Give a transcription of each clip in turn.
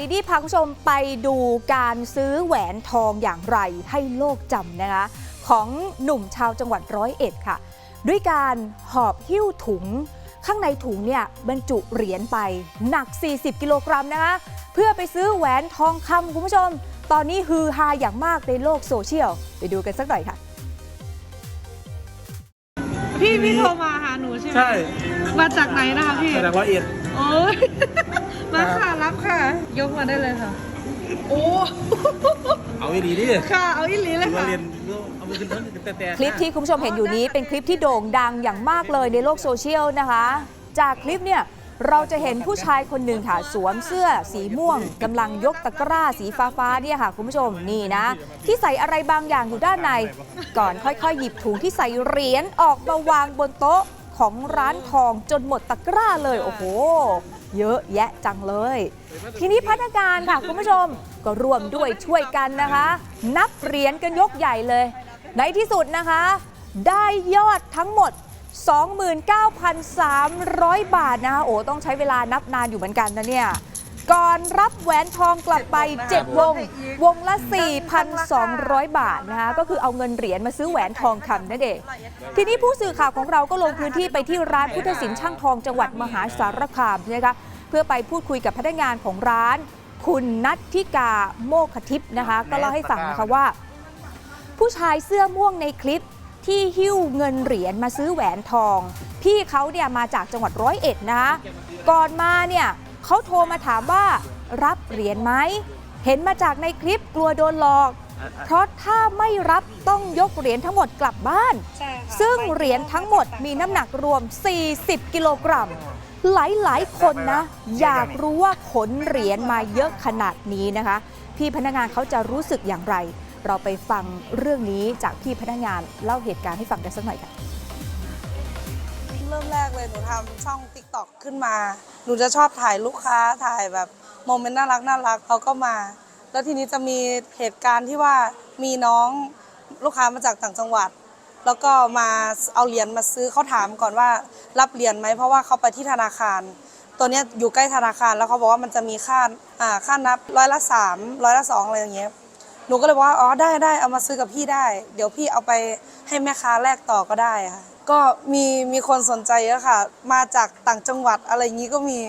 ดีดีพาคุณผู้ชมไปดูการซื้อแหวนทองอย่างไรให้โลกจำนะคะ ของหนุ่มชาวจังหวัดร้อยเอ็ดค่ะ ด้วยการหอบหิ้วถุง ข้างในถุงเนี่ยบรรจุเหรียญไปหนัก 40 กิโลกรัมนะคะ เพื่อไปซื้อแหวนทองคำคุณผู้ชม ตอนนี้ฮือฮาอย่างมากในโลกโซเชียล ไปดูกันสักหน่อยค่ะ พี่พี่โทรมาหาหนูใช่ไหมใช่ มาจากไหนนะคะพี่มาจากร้อยเอ็ดโอ้ย มาค่ะรับค่ะ ยกมาได้เลยค่ะ โอ้ เอาอีหลีดิค่ะเอาอีหลีเลยมาค่ะ เรียนเอามือขึ้นต้นแต่แต่คลิปที่คุณผู้ชมเห็นอยู่นี้เป็นคลิปที่โด่งดังอย่างมากเลยในโลกโซเชียลนะคะ จากคลิปเนี่ยเราจะเห็นผู้ชายคนหนึ่งค่ะสวมเสื้อสีม่วงกำลังยกตะกร้าสีฟ้าฟ้าๆเนี่ยค่ะคุณผู้ชมนี่นะ ที่ใส่อะไรบางอย่างอยู่ด้านใน ก่อนค่อยๆ หยิบถุงที่ใส่เหรียญออกมาวางบนโต๊ะ ของร้านทองจนหมดตะกร้าเลย โอ้โห เยอะแยะจังเลย ทีนี้พนักงานค่ะคุณผู้ชมก็ร่วมด้วยช่วยกันนะคะ นับเหรียญกันยกใหญ่เลย ในที่สุดนะคะ ได้ยอดทั้งหมด 29,300 บาทนะคะโอ้ต้องใช้เวลานับนานอยู่เหมือนกันนะเนี่ย ก่อนรับแหวนทองกลับไป 7 วง วงละ 4,200 บาทนะคะก็คือเอาเงินเหรียญมาซื้อแหวนทองคำนั่นเอง ทีนี้ผู้สื่อข่าวของเราก็ลงพื้นที่ไปที่ร้านพุทธศิลป์ช่างทองจังหวัดมหาสารคามนะคะเพื่อไปพูดคุยกับพนักงานของร้าน คุณนัทธิกาโมคทิพย์นะคะ ก็เล่าให้ฟังนะคะว่า ผู้ชายเสื้อม่วงในคลิปที่หิ้วเงินเหรียญมาซื้อแหวนทอง พี่เขาเนี่ยมาจากจังหวัดร้อยเอ็ดนะคะก่อนมาเนี่ย เขาโทรมาถามว่ารับเหรียญไหม เห็นมาจากในคลิปกลัวโดนหลอก เพราะถ้าไม่รับต้องยกเหรียญทั้งหมดกลับบ้าน ซึ่งเหรียญทั้งหมดมีน้ำหนักรวม 40 กิโลกรัมหลายๆ คนนะ อยากรู้ว่าขนเหรียญมาเยอะขนาดนี้นะคะ พี่พนักงานเขาจะรู้สึกอย่างไร เราไปฟังเรื่องนี้จากพี่พนักงานเล่าเหตุการณ์ให้ฟังกันสักหน่อยค่ะ เริ่มแรกเลยหนูทำช่อง t ิ k t o k ขึ้นมา หนูจะชอบถ่ายลูกค้าถ่ายแบบโมเมนต์น่ารักน่ารักเขาก็มา แล้วทีนี้จะมีเหตุการณ์ที่ว่ามีน้องลูกค้ามาจากต่างจังหวัด แล้วก็มาเอาเหรียญมาซื้อเขาถามก่อนว่ารับเหรียญไหมเพราะว่าเขาไปที่ธนาคาร ตัวเนี้ยอยู่ใกล้ธนาคารแล้วเขาบอกว่ามันจะมีค่าอ่าค่านับร้อยละสามร้อยละสองอะไรอย่างเงี้ยหนูก็เลยบอกว่าอ๋อได้ได้เอามาซื้อกับพี่ได้ เดี๋ยวพี่เอาไปให้แม่ค้าแลกต่อก็ได้ค่ะ ก็มีมีคนสนใจเยอะค่ะ มาจากต่างจังหวัดอะไรอย่างนี้ก็มี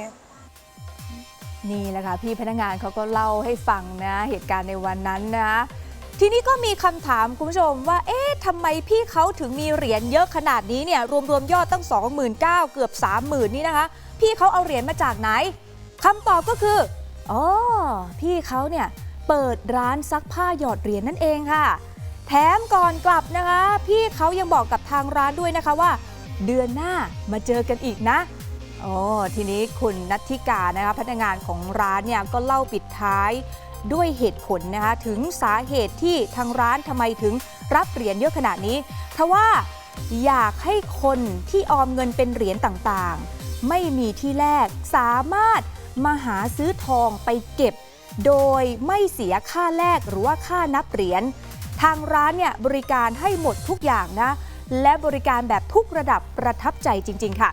นี่แหละค่ะพี่พนักงานเขาก็เล่าให้ฟังนะ เหตุการณ์ในวันนั้นนะ ทีนี้ก็มีคำถามคุณผู้ชมว่า เอ๊ะทำไมพี่เขาถึงมีเหรียญเยอะขนาดนี้เนี่ย รวมๆยอดตั้ง 29,000เกือบ 30,000 นี่นะคะ พี่เขาเอาเหรียญมาจากไหนคำตอบก็คืออ๋อพี่เขาเนี่ยเปิดร้านซักผ้าหยอดเหรียญนั่นเองค่ะ แถมก่อนกลับนะคะ พี่เขายังบอกกับทางร้านด้วยนะคะว่า เดือนหน้ามาเจอกันอีกนะโอ้ทีนี้คุณนัทธิกานะคะพนักงานของร้านเนี่ยก็เล่าปิดท้ายด้วยเหตุผลนะคะถึงสาเหตุที่ทางร้านทำไมถึงรับเหรียญเยอะขนาดนี้เพราะว่าอยากให้คนที่ออมเงินเป็นเหรียญต่างๆ ไม่มีที่แลกสามารถมาหาซื้อทองไปเก็บ โดยไม่เสียค่าแลกหรือว่าค่านับเหรียญ ทางร้านเนี่ยบริการให้หมดทุกอย่างนะ และบริการแบบทุกระดับประทับใจจริง ๆ ค่ะ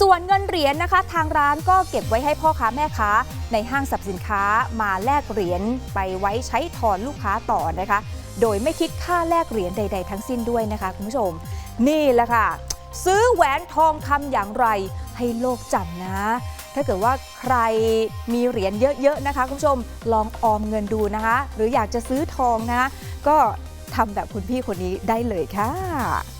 ส่วนเงินเหรียญนะคะ ทางร้านก็เก็บไว้ให้พ่อค้าแม่ค้า ในห้างสรรพสินค้ามาแลกเหรียญไปไว้ใช้ถอนลูกค้าต่อนะคะ โดยไม่คิดค่าแลกเหรียญใด ๆ ทั้งสิ้นด้วยนะคะคุณผู้ชม นี่แหละค่ะ ซื้อแหวนทองคำอย่างไรให้โลกจำนะ ถ้าเกิดว่าใครมีเหรียญเยอะๆนะคะคุณผู้ชมลองออมเงินดูนะคะ หรืออยากจะซื้อทองนะะก็ทำแบบคุณพี่คนนี้ได้เลยค่ะ